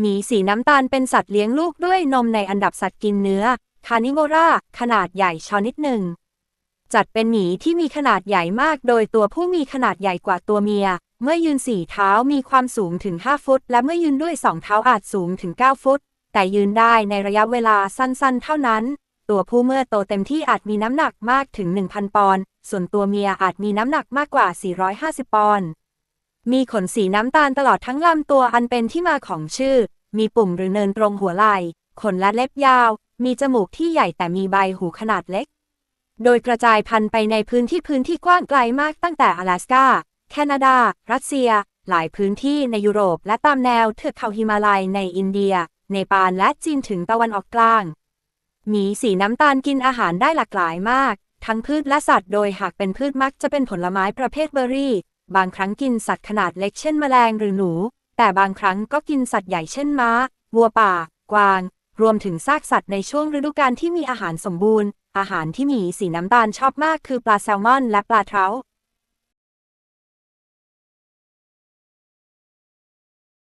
หมีสีน้ำตาลเป็นสัตว์เลี้ยงลูกด้วยนมในอันดับสัตว์กินเนื้อ คานิโ o รา ขนาดใหญ่ชนิดหนึ่ง จัดเป็นหมีที่มีขนาดใหญ่มากโดยตัวผู้มีขนาดใหญ่กว่าตัวเมีย เมื่อยืนสี่เท้ามีความสูงถึง 5 ฟุต และเมื่อยืนด้วยสองเท้าอาจสูงถึง 9 ฟุต แต่ยืนได้ในระยะเวลาสั้นๆ เท่านั้น ตัวผู้เมื่อโตเต็มที่อาจมีน้ำหนักมากถึง 1,000 ปอนด์ ส่วนตัวเมียอาจมีน้ำหนักมากกว่า 450 ปอนด์ มีขนสีน้ำตาลตลอดทั้งลำตัวอันเป็นที่มาของชื่อ มีปุ่มหรือเนินตรงหัวไหล่ ขนและเล็บยาว มีจมูกที่ใหญ่แต่มีใบหูขนาดเล็ก โดยกระจายพันธุ์ไปในพื้นที่พื้นที่กว้างไกลมากตั้งแต่阿拉สกาแคนาดา รัสเซีย หลายพื้นที่ในยุโรป และตามแนวเทือกเขาหิมาลัยในอินเดีย เนปาลและจีนถึงตะวันออกกลาง หมีสีน้ำตาลกินอาหารได้หลากหลายมาก ทั้งพืชและสัตว์ โดยหากเป็นพืชมักจะเป็นผลไม้ประเภทเบอร์รี่ บางครั้งกินสัตว์ขนาดเล็กเช่นแมลงหรือหนู แต่บางครั้งก็กินสัตว์ใหญ่เช่นม้า วัวป่า กวาง รวมถึงซากสัตว์ในช่วงฤดูกาลที่มีอาหารสมบูรณ์ อาหารที่หมีสีน้ำตาลชอบมากคือปลาแซลมอนและปลาเทรา